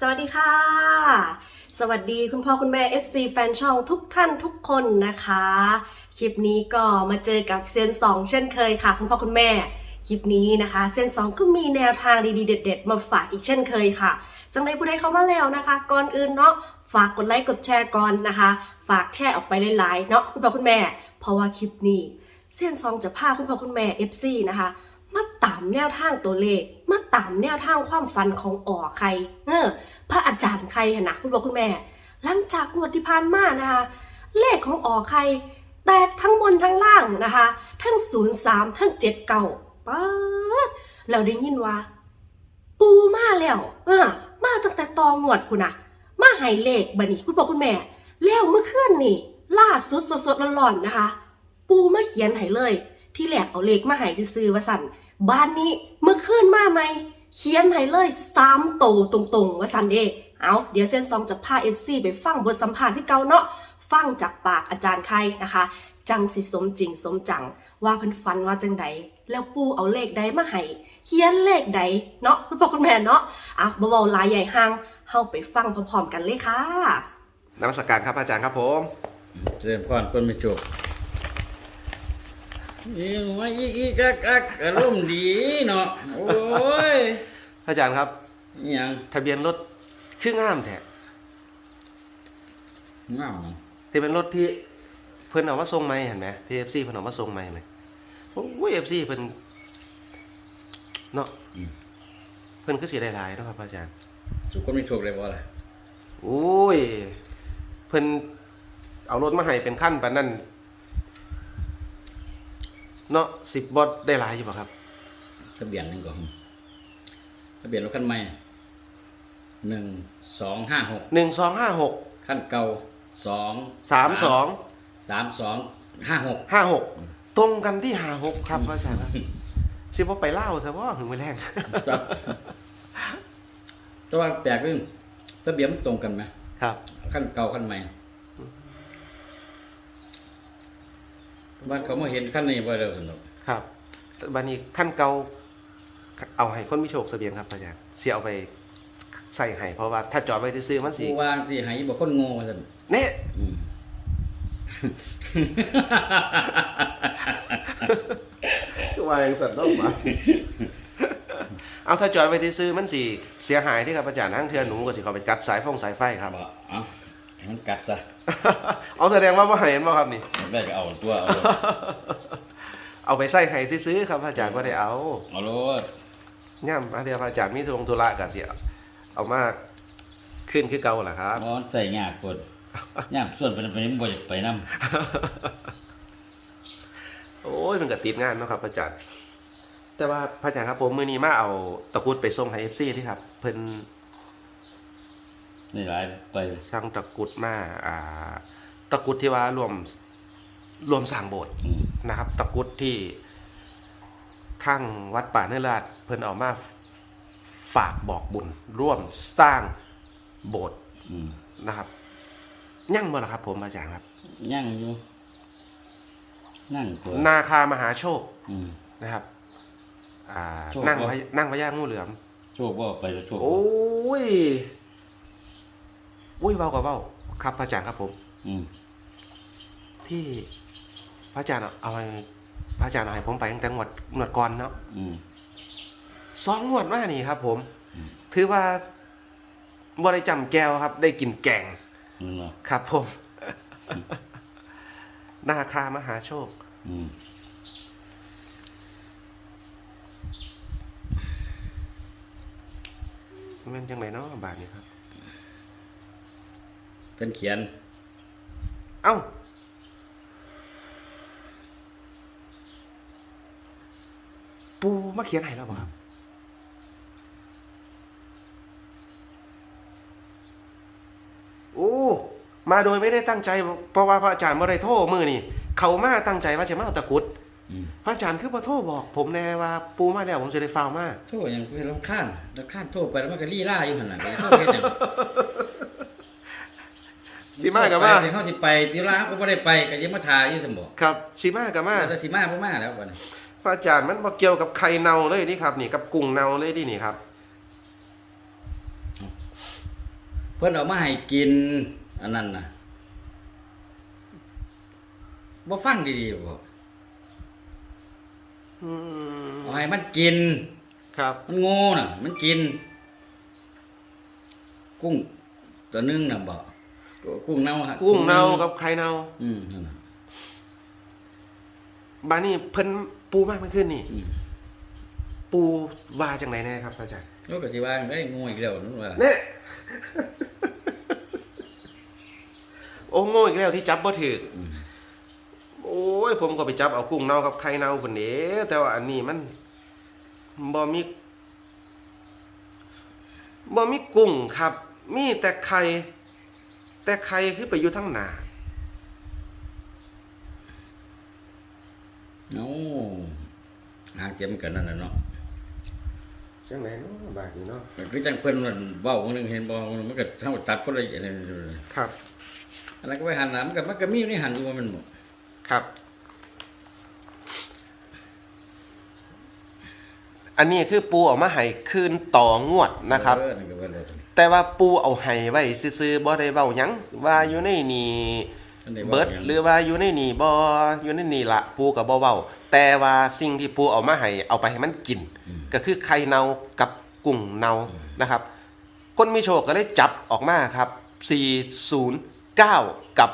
สวัสดีค่ะ สวัสดีคุณพ่อคุณแม่ FC แฟนช่องทุกท่านทุกคนนะคะ คลิปนี้ก็มาเจอกับเซียนสองเช่นเคยค่ะ คุณพ่อคุณแม่ คลิปนี้นะคะเซียนสองก็มีแนวทางดีๆ เด็ด ๆ มาฝากอีกเช่นเคยค่ะ จังใดผู้ใดเข้ามาแล้วนะคะ ก่อนอื่นเนาะฝากกดไลค์กดแชร์ก่อนนะคะ ฝากแชร์ออกไปหลายๆเนาะคุณพ่อคุณแม่ เพราะว่าคลิปนี้เซียนซองจะพาคุณพ่อคุณแม่ FC นะคะ มาตามแนวทางตัวเลข มาตามแนวทางความฝันของอ๋อใคร เออ พระอาจารย์ใครหนนะคุณพ่อคุณแม่ หลังจากงวดที่ผ่านมานะคะ เลขของอ๋อใคร แตกทั้งบนทั้งล่างนะคะ ทั้งศูนย์สามทั้งเจ็ดเก่าป๊าเราได้ยินว่า ปูมาแล้วเออมาตั้งแต่ตองวดคุณนะมาให้เลขบัดนี้คุณพ่อคุณแม่ แล้วเมื่อคืนนี่ล่าสุดสดๆร้อนๆนะคะ ปูมาเขียนให้เลย ที่แหลกเอาเลขมาให้ที่ซื้อว่าสั่นบ้านนี้เมื่อคืนมาไหมเขียนให้เลยสามโตตรงๆว่าสั่นเด้เอาเดี๋ยวเส้นซองจะพาเอฟซีไปฟังบทสัมภาษณ์ที่เก่าเนาะฟังจากปากอาจารย์ใครนะคะ จังสิสมจริงสมจัง ว่าเพิ่นฝันว่าจังใดแล้วปูเอาเลขใดมาให้เขียนเลขใดเนาะคุณพ่อคุณแม่เนาะอะบ่เว้าหลายใหญ่ห่างเฮาไปฟังพร้อมๆกันเลยค่ะนมัสการครับอาจารย์ครับผมเจริญพรคนไม่จบ ยิ่งว่าอีกอีกกักกักอารมณ์ดีเนาะโอ้ยอาจารย์ครับอหยังทะเบียนรถคืองามแท้งามทะเบียนรถที่เพิ่นเอามาส่งใหม่เห็นไหมที่เอฟซีเพิ่นเอามาส่งใหม่ไหมโอ้ยเอฟซีเพิ่นเนาะเพิ่นคือสิได้หลายเนาะครับอาจารย์ สุขคนไม่โชคเลยบ่ล่ะโอ้ย เพิ่นเอารถมาให้เป็นขั้นปานนั้น เนาะสิบบอดได้หลายอยู่ป่ะครับทะเบียนนั่นก่อนทะเบียนรถคันใหม่หนึ่งสองห้าหกหนึ่งสองห้าหกคันเก่าสองสามสองสามสองห้าหกห้าหกตรงกันที่ห้าหกครับอาจารย์ครับสิบ่ไปเล่าซะว่าถึงไปแรงครับแต่ว่าแปลกขึ้นทะเบียนมันตรงกันไหมครับขั้นเก่าขั้นใหม่ บ้านเขามาเห็นขั้นนี้บ่เร็วสนุกครับบันนี้ขั้นเก่าเอาให้คนมีโชคเสบียงครับอาจารย์เสียเอาไปใส่ให้เพราะว่าถ้าจอดไว้ซื้อๆมันสิผู้วางสิให้บ่คนโง่ว่าซั่นเนี่ยอืมวางสัตว์รอบมาเอาถ้าจอดไว้ซื้อๆมันสิเสียหายที่ครับอาจารย์ทั้งเทือนหนูก็สิเขาไปกัดสายฟงสายไฟครับบ่เอา ให้มันกัดซะ เอาแสดงว่าบ่ให้เห็นบ่ครับนี่ได้ก็เอาตัว เอาเอาไปใส่ให้ซื้อๆครับอาจารย์บ่ได้เอาเอาโลดย่ำอาเดียวอาจารย์มีธุรงธุระก็สิเอามาขึ้นคือเก่าล่ะครับบ่ใส่ยากกดย่ามส่วนไปไปนี่บ่อยากไปนํโอ้ยมันก็ติดงานเนาะครับอาจารย์ แต่ว่าพระอาจารย์ครับผมมือนี้มาเอาตะกรุดไปส่งให้เอฟซีที่ครับ เพิ่น นี่หลายไปช่างตะกรุดมาอ่า ตะกรุดที่ว่ารวมรวมสร้างโบสถ์อืมนะครับ ตะกรุดที่ทั้งวัดป่าเนื้อราชเพิ่นเอามาฝากบอกบุญ ร่วมสร้างโบสถ์อืมนะครับยั่งบ่ล่ะครับ ผมอาจารย์ครับ ยังอยู่นั่งตัวนาคามหาโชคอืม นะครับ อ่า โชคนั่งบ่ พญนั่งพญางูเหลือม โชคบ่ไปแล้วโชคบ่โอ้ย อุ้ยเบากับเบาครับพระอาจารย์ครับผม อืมที่พระอาจารย์เอาให้พระอาจารย์เอาให้ผมไปตั้งแต่งวดงวดก่อนเนาะอืม สองงวดมานี่ครับ ผม อืม ถือว่าบ่ได้จำแก้วครับ ได้กินแกง นั่นบ่ครับผม นาคามหาโชค อืมแมันจังไหนเนาะบาทนี้ครับ เพิ่นเขียน เอ้าปูมาเขียนให้แล้วบ่ครับโอ้มาโดยไม่ได้ตั้งใจ เพราะว่าพระอาจารย์บ่ได้โทษมือนี่เขามาตั้งใจว่าจะมาเอาตะกรุดอืมพระอาจารย์คือบ่โทษบอก ผมแน่ว่า ปูมาแล้วผมจะได้ฟาวมาโทษยังเป็นรำคาญรำคาญโทษไปแล้วมันก็ลี่ล่าอยู่หั่นน่ะไปโทษเฮ็ดหยัง สิมากับมาไปเขาสิไปที่ร้านก็บ่ได้ไปก็ยังมาทาอยู่ซั่นบ่ครับสิมากับมาแต่สิมาบ่มาแล้วบัดนี้พระอาจารย์มันบ่เกี่ยวกับไข่เน่าเลยนี่ครับ นี่กับกุ้งเน่าเลยดินี่ครับ เพิ่นเอามาให้กิน อันนั้นน่ะบ่ฟังดีๆบ่อืมเอาให้มันกิน ครับ มันโง่น่ะ มันกิน กุ้งตัวหนึงน่ะบ่ กุ้งเน่าฮะกุ้งเน่ากับไข่เน่าอืมนั่นน่ะบานี่เพิ่นปูมากไม่ขึ้นนี่ อืมปูว่าจังไหนแน่ครับอาจารย์โลกก็สิว่าเอ้ยโง่อีกแล้วนั่นว่าเนี่ย โอ้โง่อีกแล้วที่จับบ่ถืออืมโอ้ยผมก็ไปจับเอากุ้งเน่ากับไข่เน่าคนเดียวแต่ว่าอันนี้มันบ่มีบ่มีกุ้งครับ มีแต่ไข่ แต่ไข่คือไปอยู่ทั้งหนาเอ้าหางเทียมกันนั่นน่ะเนาะจังไหนเนาะบาดนี้เนาะมันคือจังเพิ่นมันเว้าคนหนึงเห็นบ่มันก็เท่าตัดคนละอันนั้นครับอันนั้นก็ไปหันน่ะมันก็มันก็มีอยู่ในหันอยู่ว่ามันบ่ครับ อันนี้คือปูออกมาให้คืนต่องวดนะครับเออนั่นก็ว่าแล้ว แต่ว่าปูเอาให้ไว้ซื่อๆบ่ได้เว้าหยังว่าอยู่ในนี่ท่านได้ว้าเบิดหยังหรือว่าอยู่ในนี่บ่อยู่ในนี่ละปูก็บ่เว้าแต่ว่าสิ่งที่ปูเอามาให้เอาไปให้มันกินอืมก็คือไข่เน่ากับกุ้งเน่านะครับ คนมีโชคก็ได้จับออกมาครับ 409 กับ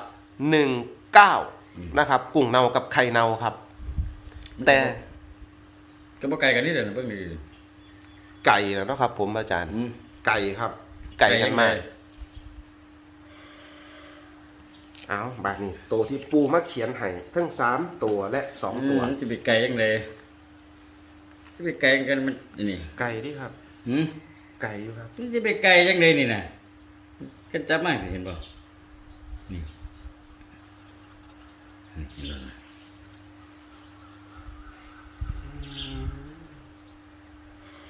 19 นะครับ กุ้งเน่ากับไข่เน่าครับ แต่ก็บ่ไกลกันนี่เด้อเบิ่งดีไก่แล้วเนาะครับ ผมอาจารย์ๆอืมไก่ครับ ไก่กันมากไเอาบาดนี้ตัวที่ปูมาเขียนให้ทั้งสามตัวและสองตัวอืมจะไปไกลยังไงจะไปไกลกันมันนี่ ไก่ดิครับหืมไก่อยู่ครับมันจะไปไกลยังไงนี่น่ะกันจับมาสิเห็นบ่นี่นี่เห็นบ่น่ะ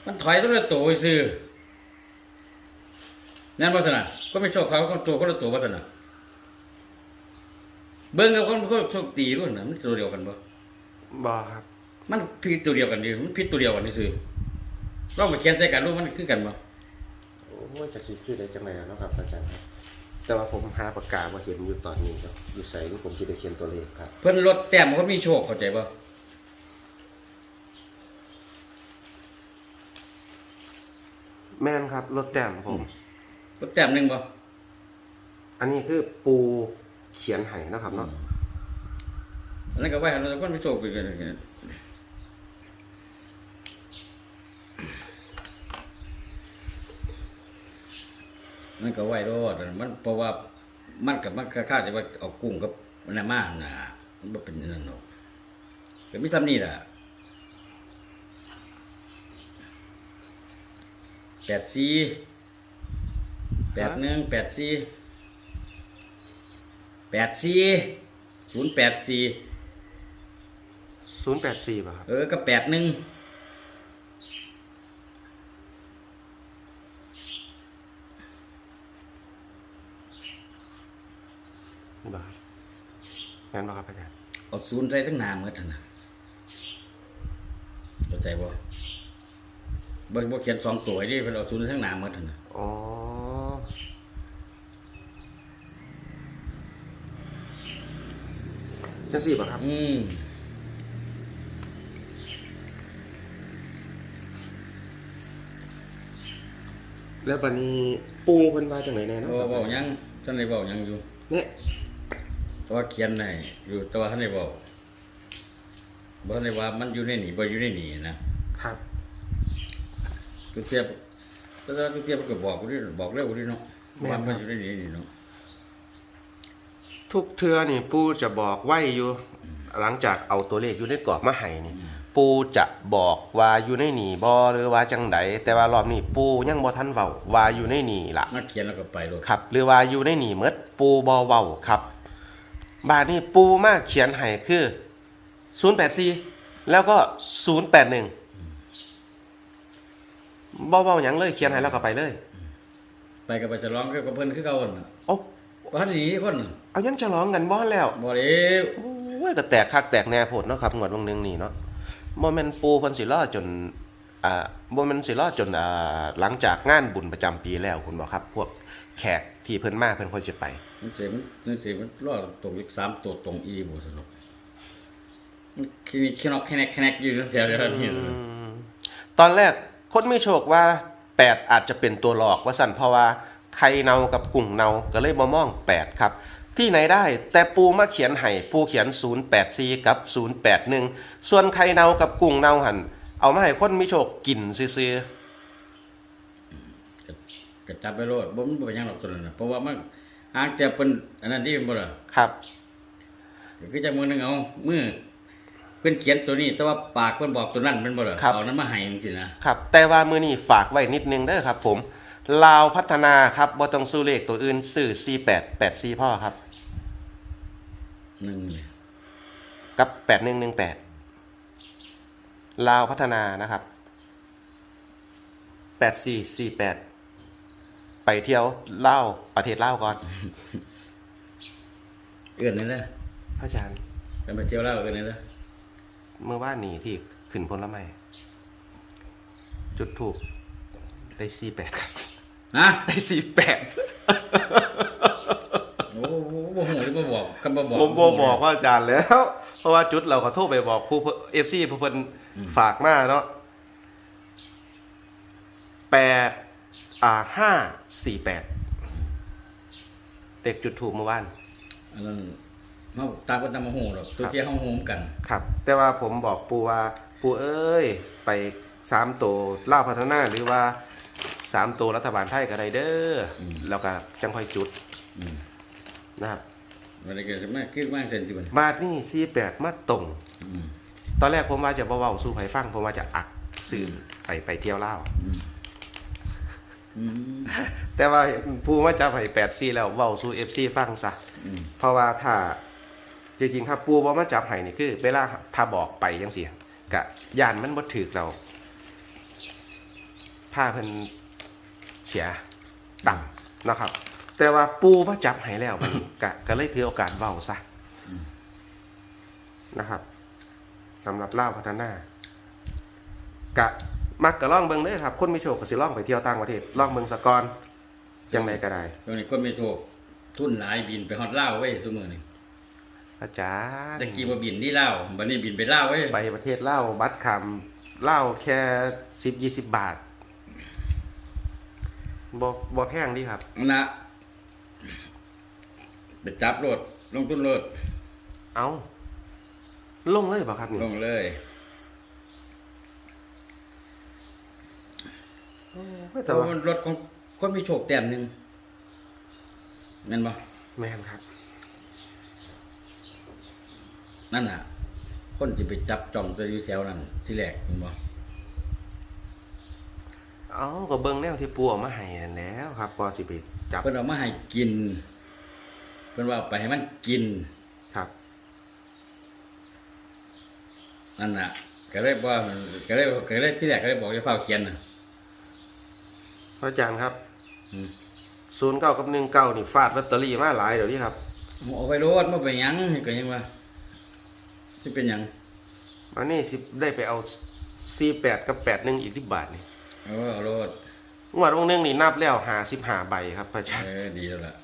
มันถอยตัวละตัวซื่อ นั่นว่าสนะก็ไม่โชคเขาก็ตัวคนละตัวว่าสนะเบิ่งกับคนคนโชคตีรุ่นน่ะมันตัวเดียวกันบ่บอครับ มันผิดตัวเดียวกันดิมันผิดตัวเดียวกันนี่ซื่อลองมาเขียนใส่กันรู้มันคือกันบ่โอ้ยจะคิดชื่อได้จังไรแล้วเนาะครับอาจารย์ครับแต่ว่าผมหาปากกามาเห็นอยู่ตอนนี้ครับอยู่ใส่ที่ผมจะได้เขียนตัวเลขครับ เพิ่นลดแต้มเขามีโชคเข้าใจบ่แม่นครับรถแต้มผม ลดแต้มหนึงบ่อันนี้คือปูเขียนให้เนาะครับเนาะอันนั้นก็ไว้ให้เราคนมีโชคไปกันมันก็ไว้รอดมันเพราะว่ามันกับมันค่าจะว่าเอากุ้งกับมันน่ะมาน่ะมันบ่เป็นอันนั่นหรอกก็มีซ้ำนี่ล่ะแปดสี่ แปดหนึ่งแปดสี่แปดสี่ศูนย์แปดสี่ศูนย์แปดสี่ป่ะครับเออก็แปดหนึ่งนี่ป่ะครับแม่นป่ะครับอาจารย์เอาศูนย์ใส่ทั้งหนาเมื่อท่านนะเข้าใจบ่บ่บ่เขียนสองตัวให้ดิเพิ่นเอาศูนย์ทั้งหนาเมื่อท่านนะอ๋อ จังสี่ป่ะครับ อืมแล้วบันนี้ปูเพิ่นว่าจังไหนแน่เนาะบ่ครับเว้าหยังท่านได้เว้าหยังอยู่เนี่ยแต่ว่าเขียนให้อยู่แต่ว่าท่านได้เว้าบ่ทันได้ว่ามันอยู่ในนี่บ่อยู่ในนี่นะครับทุกเทียบแต่ว่าทุกเทียบมันก็บอกกูดิบอกเร็วกูดิเนาะว่ามันอยู่ในนี่นี่เนาะ ทุกเทือนี่ปูจะบอกไว้อยู่ หลังจากเอาตัวเลขอยู่ในกรอบมาให้นี่ปูจะบอกว่าอยู่ในนี่บ่หรือว่าจังใดแต่ว่ารอบนี้ปูยังบ่ทันเว้าว่าอยู่ในนี่ล่ะมาเขียนแล้วก็ไปโลดครับ หรือว่าอยู่ในนี่หมดปูบ่เว้าครับบาดนี้ปูมาเขียนให้คือ084แล้วก็081บ่เว้าหยังเลยเขียนให้แล้วก็ไปเลย ไปก็ไปฉลองกับเพิ่นคือเก่าน่ะเอ้า บ่ทันหนีคนน่ะเอายังฉลองกันบ่แล้วบ่เด้วโอ้ยก็แตกคักแตกแน่โพดเนาะครับงวดวงหนึงนี่เนาะบ่แม่นปูเพิ่นสิรอจนอ่าบ่แมันสิรอจนอ่าหลังจากงานบุญประจำปีแล้วคุณบอกครับ พวกแขกที่เพิ่นมาเพิ่นค่อยสิไปมันเสียมันมันเสียมันรอดตรงอีกสามตัวตรงอีบ่สนุกมันคินิคินอกแคแนกแคแนกอยู่ทั้งแถวเดียวนี่ตอนแรกคนมีโชคว่า 8 อาจจะเป็นตัวหลอกว่าสั่นเพราะว่า ไข่เนากับกุ้งเนาก็เลยบ่มอง 8 ครับ ที่ไหนได้แต่ปูมาเขียนให้ปูเขียน 084 กับ 081 ส่วนไข่เนากับกุ้งเนาหันเอามาให้คนมีโชคกินซื่อก็ก็จับไปโลดบ่มันบ่เป็นหยังหรอกตัวนั้นน่ะเพราะว่ามันหางจะเป็นอันนั้นที่มันบ่ล่ะๆครับ ก็คือจังมือหนึงเอามือเพิ่นเขียนตัวนี้ แต่ว่าปากเพิ่นบอกตัวนั้นแมันบ่ล่ะครับ เอานั้นมาให้จังซี่นะครับแต่ว่ามือนี้ฝากไว้นิดนึงเด้อครับผม ลาวพัฒนาครับบ่ต้องสู้เลขตัวอื่นซื้อ48 84พ่อครับ หนึ่งเลยกับ 8118ลาวพัฒนานะครับ 8448 ไปเที่ยวเล่าวประเทศลาวก่อน เอื้อนนี่เด้อพระอาจารย์กันไปเที่ยวแล้วเอื้อนนี่เด้อเมื่อว่านนี้ที่ขึ้นพลไม้จุดถูกได้48ครับ ฮะได้48โอ้โหบ่ฮู้หรือบ่บอกกันบ่บอกผมบอกบอกว่าอาจารย์แล้ว เพราะว่าจุดเราก็โทรไปบอกผู้เอฟซีผู้เพิ่นฝากมาเนาะแปดอ่าห้าสี่แปดเด็กจุดถูกเมื่อวาน อันนั้นเฮาตามกันตามมาฮู้ดอกตัวที่เฮาฮู้กัน ครับ แต่ว่าผมบอกปูว่าปูเอ้ย ไปสามตัวล่าวพัฒนาหรือว่า สามตัวรัฐบาลไทยก็ได้เด้ออม แล้วก็จังค่อยจุดอืมนะครับ มันก็จะมาคือว่าจังซี่มันบาทนี่สี่แปดมาตรง อืมตอนแรกผมว่าจะเบาๆสู้ไผฟังผมว่าจะอักสื่อไปไปเที่ยวเล่าวอืมอืมแต่ว่าผู้ว่าจะไผแปดซีแล้วเบาสู้เอฟซีฟังซะ อืมเพราะว่าถ้าจริงๆถ้าปูบ่มาจับไห้นี่คือ เวลาถ้าบอกไปจังซี่กะยานมันบ่ถึกเราผ้าเพิ่น เสียต่ำนะครับ แต่ว่าปูมาจับไห้แล้วบัดนี้กะก็เลยถือโอกาสเว้าซะนะครับสำหรับเล่าวพัฒนากะมักก็ล่องเบิ่งเด้อครับ คนมีโชคก็สิล่องไปเที่ยวต่างประเทศล่องเบิ่งสะกอนจังไดก็ได้ตอนนี้คนไม่โทษทุนหลายบินไปฮอดลาวเว้ยซุมื้อนี้อาจารย์ ตะกี้บ่บินที่ลาวบัดนี้บินไปลาวเว้ยไปประเทศเล่าวบัตรคำเหล่าวแค่สิบยี่สิบบาท บ่บ่แพงดีครับนะไปจับรถลงทุนรถเอาลงเลยเปล่าครับนี่ลงเลยไม่เพแต่ราะว่ามันรถของคนมีโชคแต้มหนึงแม่นบ่แม่นครับ นั่นน่ะ คนสิไปจับจ้องตัวอยู่แถวนั้นที่แรกแม่นบ่ เอาก็เบิ่งแนวที่ปูเออกมาให้นั่นแหล้วครับพอสิไปจับเพิ่นเอามาให้กินเพิ่นว่าเอาไปให้มันกินครับ นั่นน่ะ ก็เลยว่าก็เลยก็เลยที่แรกก็เลยบอกให้เฝ้าเขียนน่ะพระอาจารย์ครับอืมศูนย์เก้ากับหนึ่งเก้านี่ฟาดลอตเตอรี่มาหลายเดี๋ยวนี้ครับเอาไปโลดบ่เป็นหยังก็ยังว่าสิเป็นหยังมานี่สิได้ไปเอาสี่แปดกับแปดหนึ่งอีกที่บาทนี่ เออเอาโลดงวดวงหนึงนี่นับแล้วหาสิบหาใบครับพระอาจารย์ เออดีแล้วล่ะ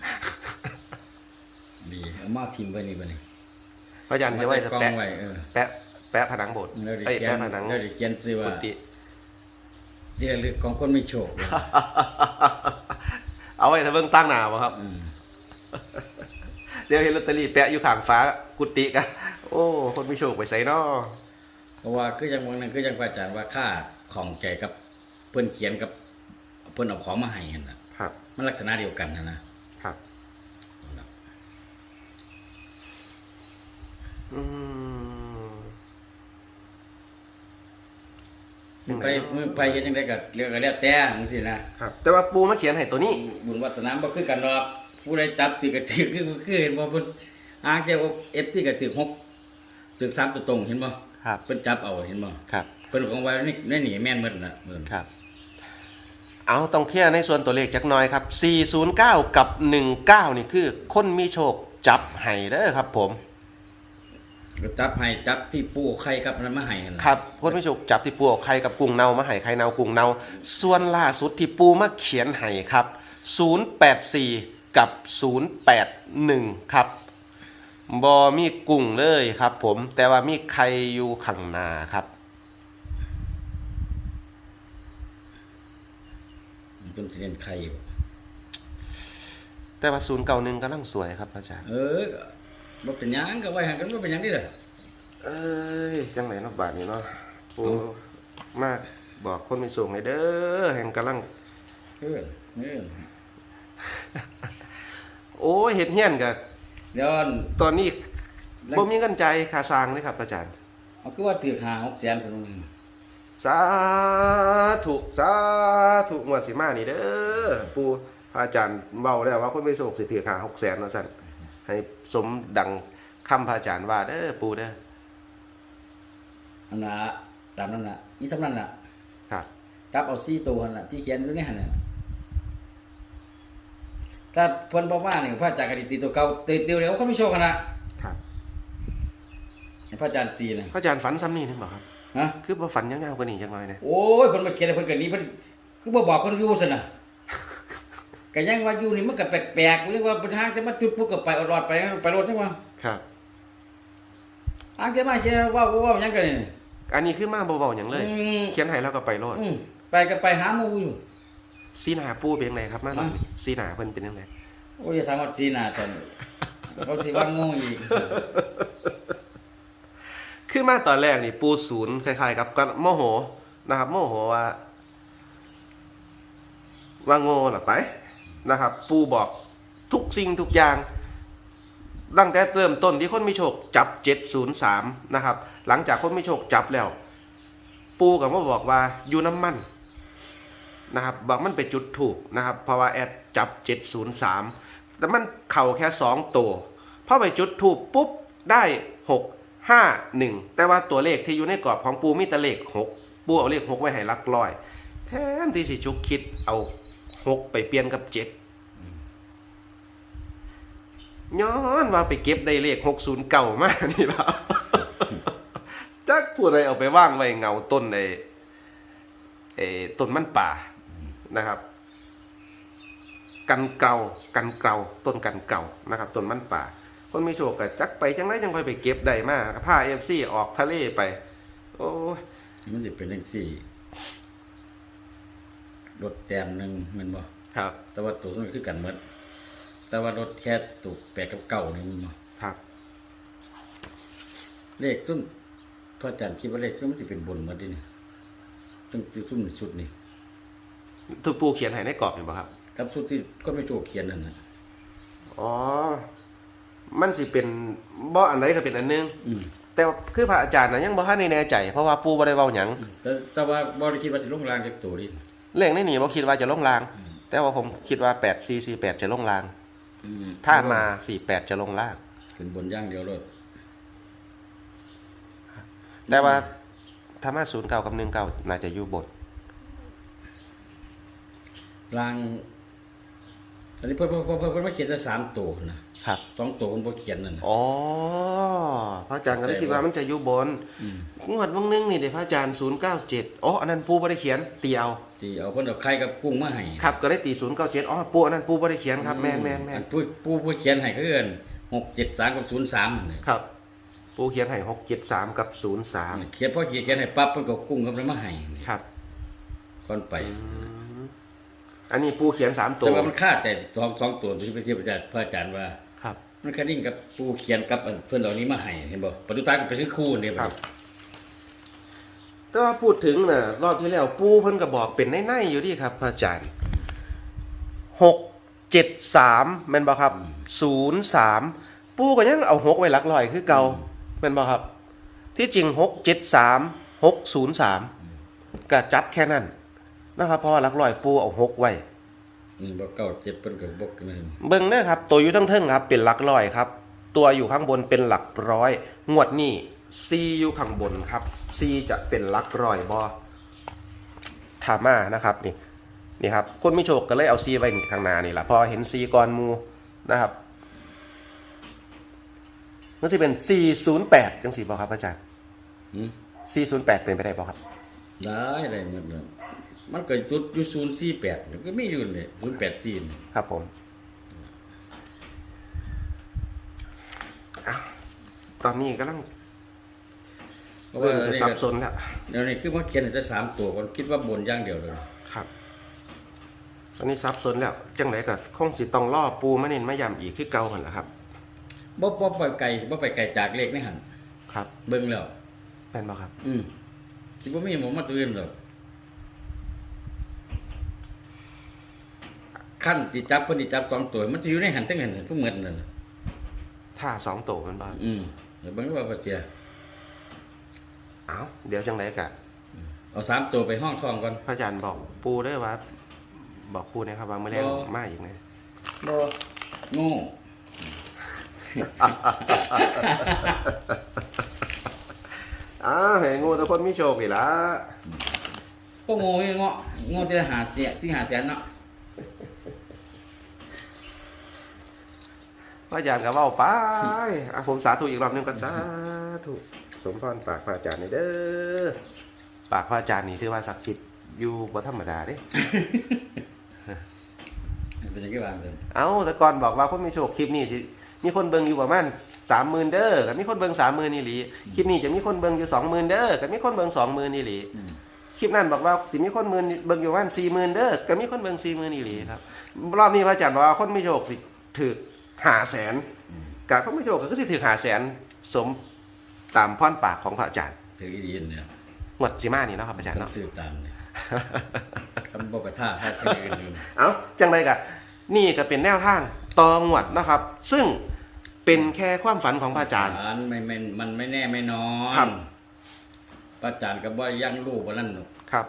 ดีเอามาทิมไว้นี่บัดนี้พระอาจารย์จะไว้ใส่กล้องแปะไว้เออแปะแปะผนังโบสถ์แล้วได้ไอ้ยเขียนแปะผนังแล้วได้เขียนซื้อว่ากุฏิที่ระลึกของคนมีโชคเลยเอาไว้ถ้าเบิ่งตั้งหนาวครับ อืมเดี๋ยวเห็นลอตเตอรี่แปะอยู่ข้างฟ้ากุฏิกัน โอ้ คนมีโชคไปใส่นอเพราะว่าคือจังวันนั้นคือจังพระอาจารย์ว่าค่าของแกกับ เพิ่นเขียนกับ เพิ่นเอาของมาให้กันน่ะครับ มันลักษณะเดียวกันนะนะครับ อืมมือไปมือไปเฮ็ดจังไดก็เรียกก็แล้วแต่จังซี่นะครับ แต่ว่าปูมาเขียนให้ตัวนี้ บุญวัฒนาบ่คือกันดอกผู้ใดจับถือก็ถือคือคือเห็นบ่เพิ่นอ้างแต่ว่า FT ก็ถือหกถือสามตัวตรงเห็นบ่ครับ เพิ่นจับเอาเห็นบ่ครับ เพิ่นของไว้นี่ในนี่แม่นหมดน่ะเพิ่นครับ เอาต้องเคลียร์ในส่วนตัวเลขจักหน่อยครับ 409 กับ 19 นี่คือ คนมีโชคจับให้เด้อครับ ผมก็จับให้จับที่ปูไข่กับอันนั้นมาให้หั่นล่ะครับคนไม่ฉุกจับที่ปูเอาไข่กับกุ้งเน่ามาให้ไข่เน่ากุ้งเน่าส่วนล่าสุดที่ปูมาเขียนให้ครับ 084 กับ 081 ครับบอมีกุ้งเลยครับ ผมแต่ว่ามีไข่อยู่ข้างหน้าครับ มั นเป็นสิเรียนไข่บ่แต่ว่า091กำลังสวยครับอาจารย์ เออบ่เป็นหยังก็ไว้หั่นกันบ่เป็นหยังนี่ล่ะเอ้ยจังไหนเนาะบาทนี้เนาะปูมากบอกคนไม่ส่งเลยเด้อแห่งกำลัง เออเออโอ้ยเห็ดเฮี้ยนกับเดี๋ยวอัน ตอนนี้บ่มีเงินใจายค่าสร้างเลยครับอาจารย์ เอาคือว่าถือหา6แสนพุ่น สาธุสาธุงวดสิมานี่เด้อปูพระอาจารย์เบาแล้วว่าคนไม่โศกสิถือขาหกแสนว่าสั่นให้สมดังคำพระอาจารย์ว่าเด้อปูเด้ออันน่ะตามนั้นน่ะอีสำนั้นน่ะครับจับเอา4ตัวหั่นน่ะที่เขียนอยู่ในหั่นน่ะถ้าเพิ่นบ่มานี่พระอาจารย์ก็สิตีตัวเก่าตีตีเร็วเขาไม่โชคกันน่ะครับให้พระอาจารย์ตีน่ะพระอาจารย์ฝันซ้ำนี่นึงบ่ครับ ฮะคือบ่ฝันยาวๆกว่านี้จังหน่อยนะโอ้ยเพิ่นมาเขียนให้เพิ่นก็หนี้เพิ่นคือบ่บอกเพิ่นอยู่ซั่นน่ะก็ยังว่าอยู่นี่มันก็แปลกๆเรียกว่าเป็นทางจะมาจุดปุ๊บก็ไปเอารอดไปไปรถจังว่าครับ ทางจะมาเชื่อว่าว่าว่าหยังกันนี่อันนี้คือมาเบาๆอย่างเลย อืมเขียนให้แล้วก็ไปโลดอืมไปก็ไปหาหมู่อยู่ สีหน้าปูเป็นจังไงครับมาหน่อยอะสีหน้าเพิ่นเป็นจังไงโอ้ยอย่าถามว่าสีหน้าตอนนี้เขาสิว่าโง่อีก คือมาตอนแรกนี่ปูศูนย์คล้ายๆกับก็โมโหนะครับ โมโหว่าว่าโง่หรอไปนะครับ ปูบอกทุกสิ่งทุกอย่างตั้งแต่เริ่มต้นที่คนมีโชคจับ 703 นะครับ หลังจากคนมีโชคจับแล้ว ปูกับว่าบอกว่าอยู่น้ำมันนะครับบอกมันไปจุดถูกนะครับเพราะว่าแอดจับ 703 แต่มันเข่าแค่ 2 ตัวพอไปจุดถูกปุ๊บได้ 6 5 1 แต่ว่าตัวเลขที่อยู่ในกรอบของปูมีแต่เลข6ปูเอาเลข 6 ไว้ให้ลักร้อย แทนที่สิชุกคิดเอา 6 ไปเปลี่ยนกับ 7 ย้อนว่าไปเก็บได้เลข 60เก่ามากนี่ล่ะจักผู้ใดเอาไปว่างไว้เงาต้นในเอต้นมันป่านะครับ กันเกลากันเกลาต้นกันเกลานะครับ ต้นมันป่า คนมีโชคก็จักไปจังไรจังค่อยไปเก็บได้มาผ้าเอฟซีออกทะเลไป โอ้ยมันสิเป็นจังซี่รถแต้มหนึงแม่นบ่ครับ แต่ว่าตัวมันคือกันหมดแต่ว่ารถแค่ตุกแปดกับเก้านี่มันบ่ครับ เลขซุ่มพระอาจารย์คิดว่าเลขซุ่มมันสิเป็นบนหมดดินี่ซุ่มซุ่มสุดนี่ทุกปูเขียนให้ในกรอบเห็นป่ะครับ กับสุดที่ก็ไม่โจกเขียนนั่นน่ะอ๋อ มันสิเป็นบ่อันไหนก็เป็นอันหนึง อืมแต่ว่าคือพระอาจารย์นะยังบ่ทันได้แน่ใจ เพราะว่าปู่บ่ได้เว้าหยังแต่แต่ว่าบ่ได้คิดว่าสิลงรางจากตัวดิเลขในนี่บ่คิดว่าจะลงราง แต่ว่าผมคิดว่า8 4 4 8จะลงราง อืมถ้ามา48จะลงล่าง ขึ้นบนอย่างเดียวรถแต่ว่าถ้ามา09กับ19น่าจะอยู่บนราง อันนี้เพิ่นเพิ่นเพิ่นเพิ่นเพิ่นมาเขียนจะสามตัวนะครับสองตัวเพิ่นบ่เขียนนั่นน่ะ อ๋อพระอาจารย์ก็เลยคิดว่ามันจะอยู่บนอืม งวดเบิ่งหนึงนี่เด้พระอาจารย์097อ๋ออันนั้นปู่บ่ได้เขียนตีเอาที่เอาเพิ่นเอาไข่กับกุ้งมาให้ครับก็ได้ตี097อ๋อปู่อันนั้นปู่บ่ได้เขียนครับแม่นแม่นแม่อันนผู้ผู้ผู้เขียนให้ก็เอิ้น673กับ03นั่นน่ะครับ ปู่เขียนให้673กับ03เขียนพอเขียนเขียนให้ปั๊บเพิ่นก็เอากุ้งกับน้ำมาให้ครับ ก่อนไปอั นนี้ปู่เขียนสามตัวแต่ว่ามันค่าใจสองสองตัวที่ไปเทียบอาจารย์พระอาจารย์ว่า ครับ มันคดิ้งกับผู้เขียนกับอันเพื่อนเหล่านี้มาให้เห็นบ่ปัจจุบันก็เป็นชื่อคู่เนี่ยครับ แต่ว่าพูดถึงน่ะ รอบที่แล้วปู่เพิ่นก็บอกเป็นในๆอยู่ดีครับพระอาจารย์หกเจ็ดสามแม่นบ่ครับศูนย์สามปู่ก็ยังเอาหกไว้หลักร้อยคือเก่าแม่นบ่ครับ ที่จริงหกเจ็ดสามหกศูนย์สามก็จับแค่นั้น นะครับเพราะว่าหลักร้อยปู่เอาหกไว้อืมบ่เก้าเจ็ดเพิ่นก็บ่กันนั่นเบิ่งเด้อครับ ตัวอยู่ทั้งเทิงครับเป็นหลักร้อยครับ ตัวอยู่ข้างบนเป็นหลักร้อย งวดนี้ซีอยู่ข้างบนครับซีจะเป็นหลักร้อยบอถามานะครับนี่นี่ครับคนมีโชคก็เลยเอาซีไว้ข้างหน้านี่แหละพอเห็นซีก่อนหมูนะครับมันสิเป็น408จังสี่บ่ครับอาจารย์หืม408เป็นไปได้บ่ครับ ได้ได้หมดเลย มันก็จุดอยู่ศูนย์สี่แปดก็มีอยู่เลยศูนย์แปดสี่ครับผมอ้าวตอนนี้กำลังเพราะว่าเริ่มจะนี่สับก็สนแล้วเดี๋ยวนี้คือว่าเขียนจะสามตัวคนคิดว่าบนอย่างเดียวเลย ครับ ตอนนี้สับสนแล้วจังไหนก็คงสิต้องล่อปูมาเน้นมาย้ำอีกคือเก่าหั่นล่ะครับ บ่บ่ไปไกลบ่ไปไกลจากเลขนี่หันครับเบิ่งแล้วแม่นบ่ครับ อืมสิบ่มีหมองมาตื่นหรอก ขั้นจิจับเพิ่นสิจับสองตัว มันสิอยู่ในหันจังหันทุกเหมือนนั่นน่ะถ้าสองโตมันบ่อืมเดี๋ยวเบิ่งว่าบ่เสียอ้าวเดี๋ยวจังไหนก็เอาสามตัวไปห้องทองก่อน พระอาจารย์บอกปูได้ว่า บอกปูนะครับว่าเมื่อแรงบ่ มาอีกนะบ่โง่อ้าวเห็นงูทุกคนมีโชคอีกละพวกโง่นี่เงาะโง่จะหาเสียที่หาแสนเนาะ พระอาจารย์ก็เว้าไปอะผมสาธุอีกรอบหนึงก็สาธุสมพรปากพระอาจารย์นี่เด้อปากพระอาจารย์นี่ถือว่าศักดิ์สิทธิ์อยู่บ่ธรรมดาเด้ เป็นยังไงบ้างเพิ่นเอาแต่ก่อนบอกว่าคนมีโชคคลิปนี้สิมีคนเบิ่งอยู่ประมาณสามหมื่นเด้อกับมีคนเบิ่งสามหมื่นนี่หลีคลิปนี้จะมีคนเบิ่งอยู่สองหมื่นเด้อกับมีคนเบิ่งสองหมื่นนี่หลีอืมคลิปนั้นบอกว่าสิมีคนหมื่นเบิ่งอยู่ประมาณสี่หมื่นเด้อกับมีคนเบิ่งสี่หมื่นนี่หลีครับรอบนี้พระอาจารย์บอกว่าคนมีโชคสิถือ หาแสนกับคนมีโชคก็สิถือหาแสนสมตามพรปากของพระอาจารย์ถืออีดีนเนี่ยงวดสิมานี่เนาะครับอาจารย์ต้อเนาะงซื้อตามเนี่ยคำบอกไปท่าท่าที่อื่นอยู่เอาจังไรกะนี่ก็เป็นแนวทางตองวดนะครับ ซึ่งเป็นแค่ความฝันของพระอาจารย์มันไม่ไม่มันไม่แน่ไม่นอนครับพระอาจารย์ก็บ่ยังรู้ว่านั่นหรอกครับ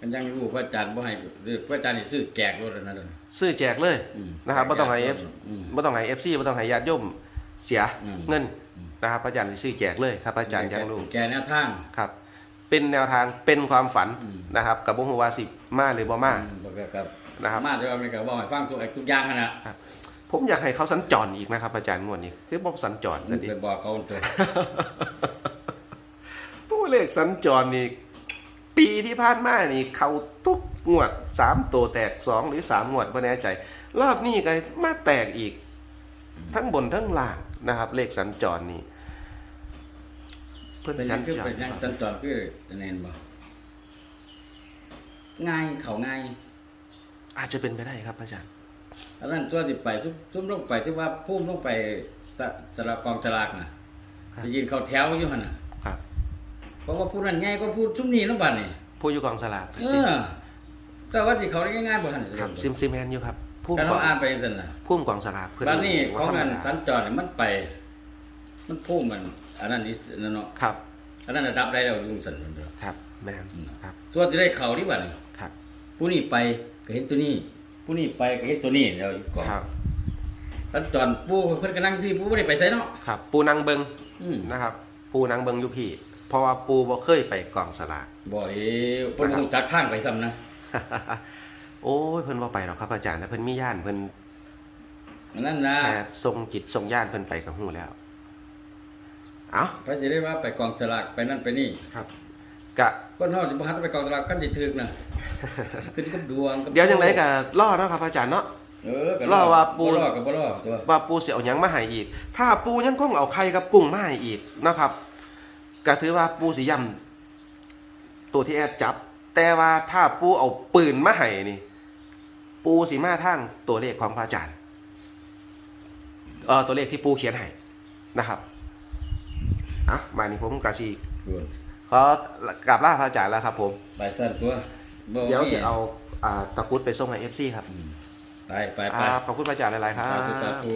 มันยังรู้พระอาจารย์บ่ให้หรือพระอาจารย์นี่ซื้อแจกรถอันนั้นเลยซื้อแจกเลยอืมนะครับบ่ต้องให้เอฟอืมบ่ต้องให้เอฟซีบ่ต้องให้ญาติโยมเสียอืมเงินอืมนะครับพระอาจารย์สิซื้อแจกเลยครับพระอาจารย์ยังรู้แกแนวทางครับ เป็นแนวทางเป็นความฝันอืมนะครับ กับบ่ฮู้ว่าสิมาหรือบ่มาอืบอกกับนะครับมาด้วยมันก็บอกให้ฟังทุกไอ้ทุกอย่างนั่นน่ะผมอยากให้เขาสัญจรอีกนะครับอาจารย์งวดนี้คือบ่สัญจรซะดิไปบอกเขาตัวผู้เลขสัญจรนี่ ปีที่ผ่านมานี่เขาทุกงวดสามตัวแตกสองหรือสามงวดไม่แน่ใจ รอบนี้ก็มาแตกอีก ทั้งบนทั้งล่างนะครับ เลขสัญจรนี่เพื่อนเป็นหสัยังญคือจรเป็นหยังสัญจรคือแน่นบ่ง่ายเขาง่าย อาจจะเป็นไปได้ครับอาจารย์อันนั้นตัวที่ไปซุ่มซุ่มลงไปที่ว่าพุ่มลงไปจะจะละกองจรากน่ะครับไปยืนเข้าแถวอยู่หั่นน่ะครับ เพราะว่าผู้นั้นง่ายก็ผู้ซุ่มนี้ลงบัดนี่ผู้อยู่กองสลากเออแต่ว่าที่เขาได้ง่ายๆบ่หั่นครับซิมซิมแมนอยู่ครับผู้กันกเราองอ่านไปจังซั่นน่ะผู้กองสลากเพื่อนบัดนี้ของว่าธรอัรนมดาสัญจรนี่มันไป มันพุ่มมันอันนั้นนี่นั่นเนาะครับอันนั้นระดับได้แล้วลุงสันมันเด้อครับแมนครับส่วนจะได้เข้านี่บัดนี่ครับผู้นี้ไปก็เห็นตัวนี้ ผู้นี้ไปก็เห็นตัวนี้แล้วอยู่ก่อนครับสัญจรผู้เพิ่นก็นั่งที่ผู้บ่ได้ไปไสเนาะครับ ปูนางเบิงอืมนะครับ ปูนางเบิงอยู่พี่ เพราะว่าปูบ่เคยไปกองสลาก บ่เอ้เพิ่นรู้จักทางไปซ้ำนะ โอ้ยเพิ่นว่าไปหรอกครับอาจารย์นะเพิ่นมีย่านเพิ่นอันนั้นนะแค่ทรงจิตทรงย่านเพิ่นไปกับหูแล้ว เอ้าพระจะได้ว่าไปกองสลากไปนั่นไปนี่ครับกะคนเฮาสิบ่ฮัดไปกองสลากกันสิถึกนะขึ้นกับดวงกับเดี๋ยวจังไดก็รอเนาะครับอาจารย์เนาะเออก็รอว่าปูบ่รอก็บ่รอตัวว่าปูสิเอาหยังมาให้อีก ถ้าปูยังคงเอาไข่กับกุ้งมาให้อีกนะครับ ก็ถือว่าปูสิย่ำตัวที่แอดจับ แต่ว่าถ้าปูเอาปืนมาให้นี่ ปูสิมาทางตัวเลขของพระอาจารย์เออตัวเลขที่ปูเขียนให้นะครับอะมานี่ผมกาชีคุณขอกราบลาพระอาจารย์แล้วครับ ผมไปสั่นตัวบ่เดี๋ยวมีจะเอาอ่าตะกรุดไปส่งให้เอฟซีครับอืมไปไปไปครับขอบคุณพระอาจารย์หลายๆครัสาธุสาบธุ